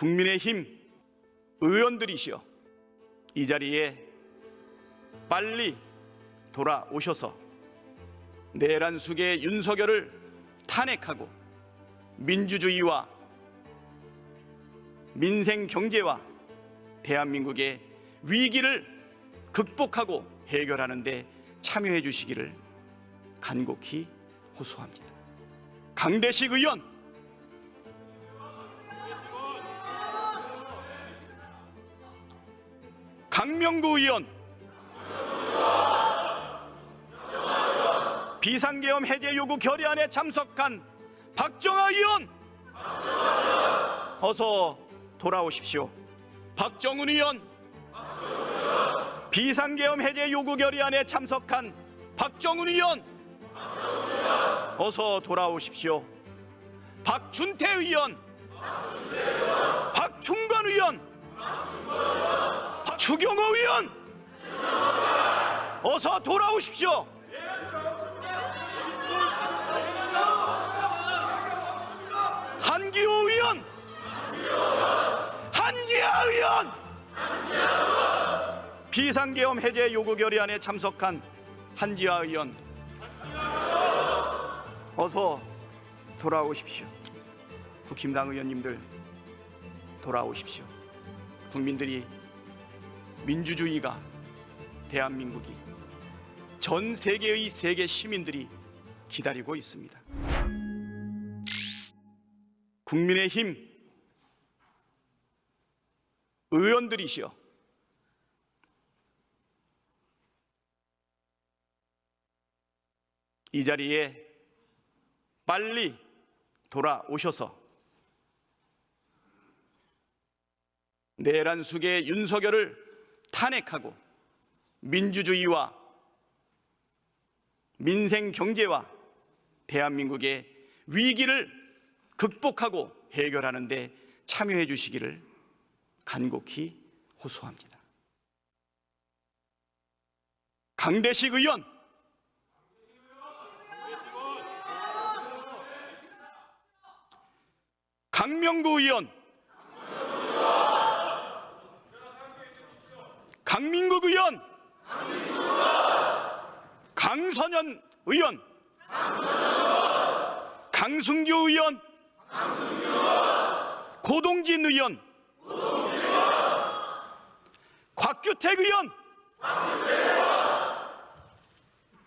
국민의힘 의원들이시여 이 자리에 빨리 돌아오셔서 내란 숙의 윤석열을 탄핵하고 민주주의와 민생 경제와 대한민국의 위기를 극복하고 해결하는 데 참여해 주시기를 간곡히 호소합니다. 강대식 의원 강명구 의원. 비상계엄 해제 요구 결의안에 참석한 박정아 의원. 어서 돌아오십시오. 박정훈 의원. 비상계엄 해제 요구 결의안에 참석한 박정훈 의원. 어서 돌아오십시오. 박준태 의원. 박충관 의원. 박 주경호 의원 어서 돌아오십시오. 한기호 의원 한기아 의원 비상계엄 해제 요구 결의안에 참석한 한지아 의원 어서 돌아오십시오. 국힘당 의원님들 돌아오십시오. 국민들이 민주주의가 대한민국이 전 세계의 세계 시민들이 기다리고 있습니다. 국민의힘 의원들이시여 이 자리에 빨리 돌아오셔서 내란 숙의 윤석열을 탄핵하고 민주주의와 민생 경제와 대한민국의 위기를 극복하고 해결하는 데 참여해 주시기를 간곡히 호소합니다. 강대식 의원 강명구 의원 강민국 의원 강선현 의원. 강승규 의원. 고동진 의원. 곽규택 의원.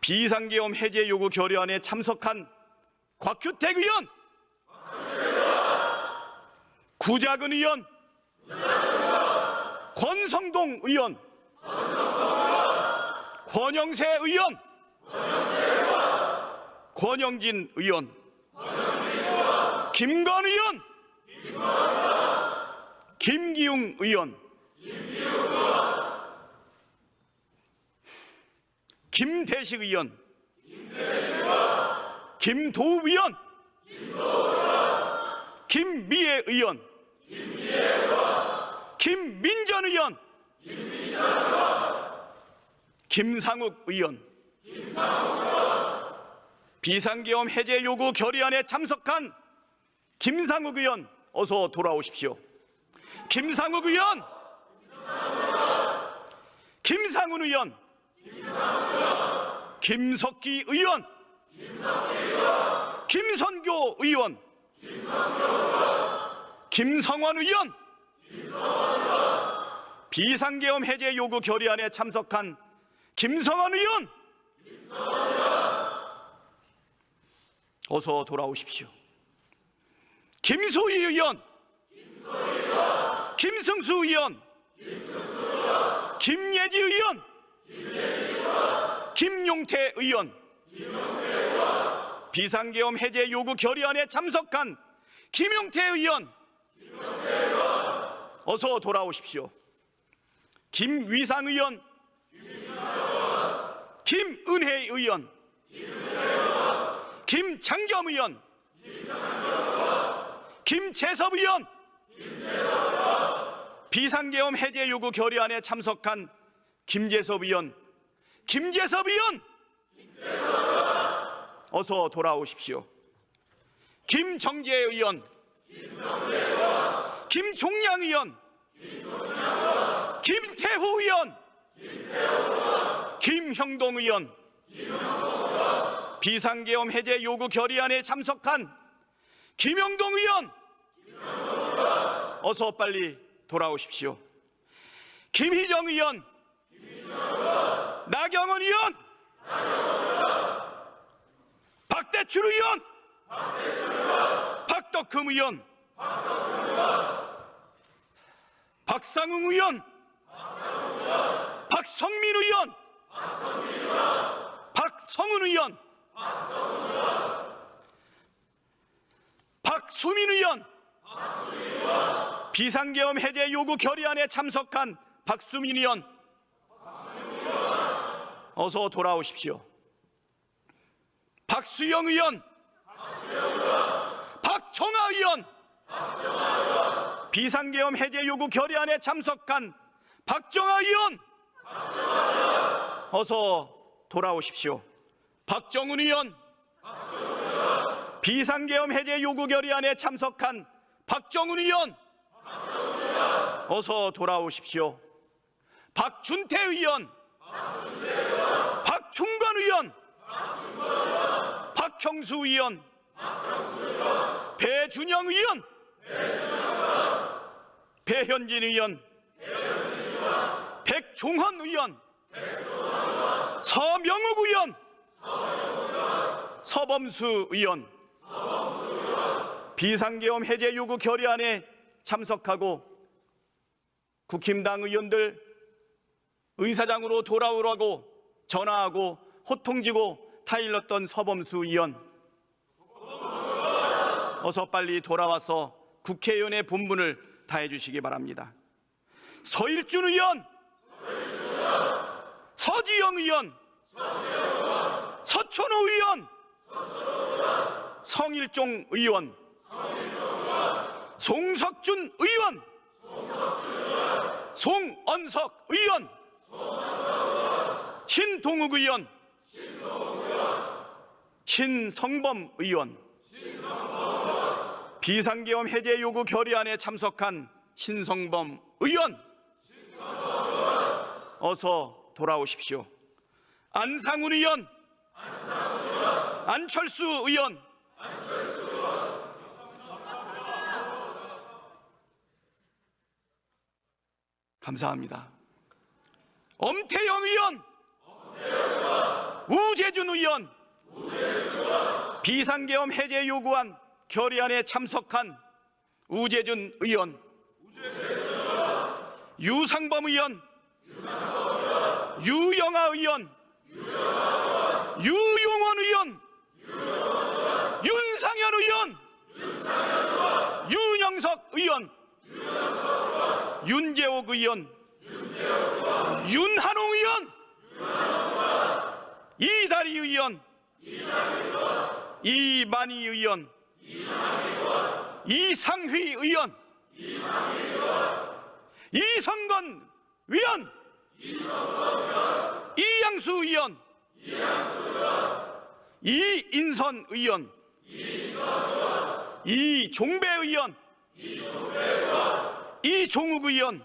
비상계엄 해제 요구 결의안에 참석한 곽규택 의원. 구자근 의원. 권성동 의원. 권영세 의원 권영진 의원. 김건 의원. 김기웅 의원. 김대식 의원. 김도우 의원. 김미애 의원. 김민전 의원. 김상욱 의원 비상계엄 해제 요구 결의안에 참석한 김상욱 의원 어서 돌아오십시오. 김상욱 의원, 김상훈 의원, 김석기 의원, 김선교 의원, 김성원 의원, 비상계엄 해제 요구 결의안에 참석한 김성원 의원, 어서 돌아오십시오. 김소희 의원, 김승수 의원, 김예지 의원, 김용태 의원, 비상계엄 해제 요구 결의안에 참석한 김용태 의원, 어서 돌아오십시오. 김위상 의원, 김은혜 의원, 김창겸 의원, 김재섭 의원, 비상계엄 해제 요구 결의안에 참석한 김재섭 의원, 김재섭 의원, 어서 돌아오십시오. 김정재 의원, 김종양 의원. 김태후 의원. 김형동 의원 비상계엄 해제 요구 결의안에 참석한 김영동 의원. 어서 빨리 돌아오십시오. 김희정 의원. 나경원 의원. 박대출 의원. 박덕흠 의원. 박상웅 의원. 박성민 의원. 박성은 의원. 박 수민 의원. 비상계엄 해제 요구 결의안에 참석한 박수민 의원. 어서 돌아오십시오. 박수영 의원. 박정아 의원. 비상계엄 해제 요구 결의안에 참석한 박정아 의원. 어서 돌아오십시오. 박정훈 의원. 비상계엄 해제 요구 결의안에 참석한 박정훈 의원. 어서 돌아오십시오. 박준태 의원. 박충관 의원. 박형수 의원. 배준영 의원. 배현진 의원. 백종헌 의원. 서명욱 의원 서범수 의원. 비상계엄 해제 요구 결의안에 참석하고 국힘당 의원들 의사장으로 돌아오라고 전화하고 호통지고 타일렀던 서범수 의원. 어서 빨리 돌아와서 국회의원의 본분을 다해 주시기 바랍니다. 서일준 의원. 서지영 의원. 서천호 의원 성일종 의원. 송석준 의원. 송언석 의원. 신동욱 의원. 신성범 의원. 비상계엄 해제 요구 결의안에 참석한 신성범 의원. 어서 돌아오십시오. 안상훈 의원 안철수 의원. 감사합니다. 엄태영 의원. 우재준 의원. 비상계엄 해제 요구안 결의안에 참석한 우재준 의원. 유상범 의원. 유영아 의원. 유용원 의원 윤상현 의원. 윤영석 의원. 윤재옥 의원. 윤한홍 의원. 이다리 의원. 이만희 의원. 이상휘 의원. 이성건 위원. 이양수 의원. 이 인선 의원 이종배 의원 이종욱 의원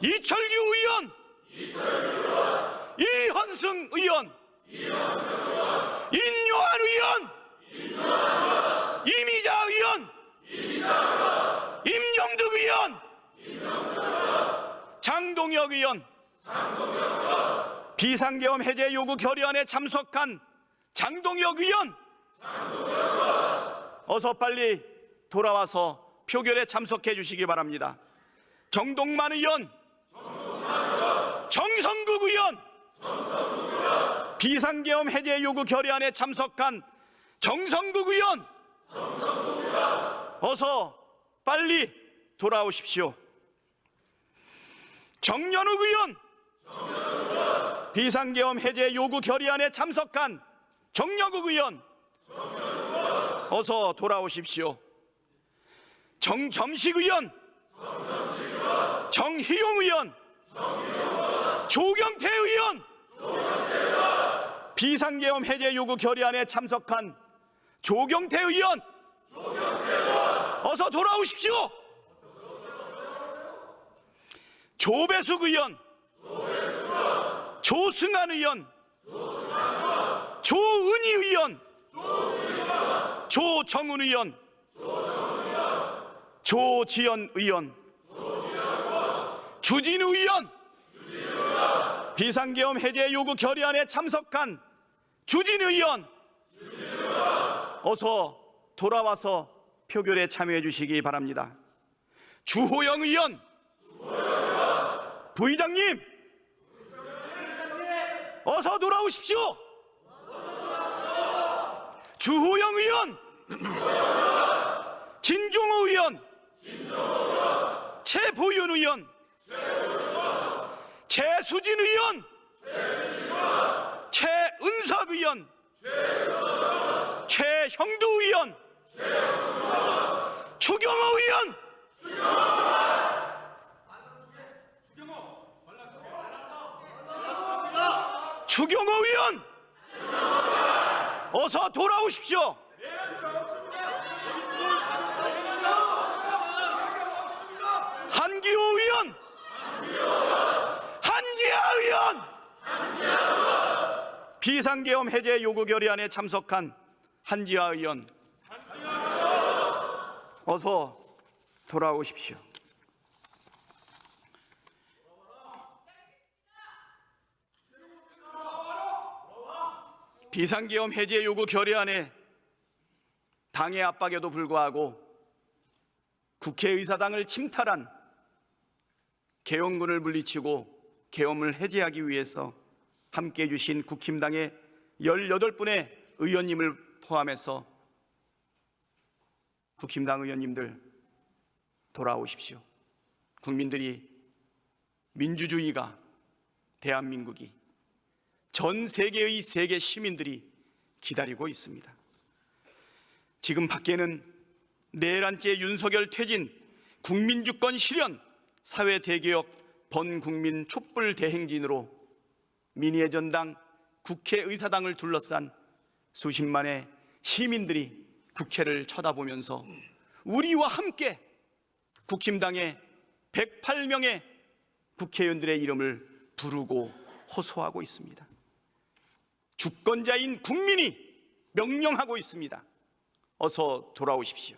이철규 의원 이현승 의원 인요한 의원 이미자 의원 임영득 의원 장동혁 의원 비상계엄 해제 요구 결의안에 참석한 장동혁 의원. 어서 빨리 돌아와서 표결에 참석해 주시기 바랍니다. 정동만 의원. 정성국 의원. 비상계엄 해제 요구 결의안에 참석한 정성국 의원. 어서 빨리 돌아오십시오. 정연욱 의원 비상계엄 해제 요구 결의안에 참석한 정여국 의원. 어서 돌아오십시오. 정점식 의원. 정희용 의원. 조경태 의원. 비상계엄 해제 요구 결의안에 참석한 조경태 의원. 어서 돌아오십시오. 조배숙 의원, 조승한 의원, 조은희 의원, 조정훈 의원, 조지연 의원, 주진우 의원, 비상계엄 해제 요구 결의안에 참석한 주진우 의원, 어서 돌아와서 표결에 참여해 주시기 바랍니다. 주호영 의원, 부의장님, 어서 돌아오십시오. 주호영 의원, 진종호 의원, 최보윤 의원, 최수진 의원, 최은석 의원, 최형두 의원, 추경호 의원, 추경호 의원, 어서 돌아오십시오. 한기호 의원, 한기아 의원, 비상계엄 해제 요구 결의안에 참석한 한지아 의원, 어서 돌아오십시오. 비상계엄 해제 요구 결의안에 당의 압박에도 불구하고 국회의사당을 침탈한 계엄군을 물리치고 계엄을 해제하기 위해서 함께 해주신 국힘당의 18분의 의원님을 포함해서 국힘당 의원님들 돌아오십시오. 국민들이 민주주의가 대한민국이 전 세계의 세계 시민들이 기다리고 있습니다. 지금 밖에는 내란죄 윤석열 퇴진, 국민주권 실현, 사회 대개혁, 번국민 촛불 대행진으로 민의의 전당, 국회의사당을 둘러싼 수십만의 시민들이 국회를 쳐다보면서 우리와 함께 국힘당의 108명의 국회의원들의 이름을 부르고 호소하고 있습니다. 주권자인 국민이 명령하고 있습니다. 어서 돌아오십시오.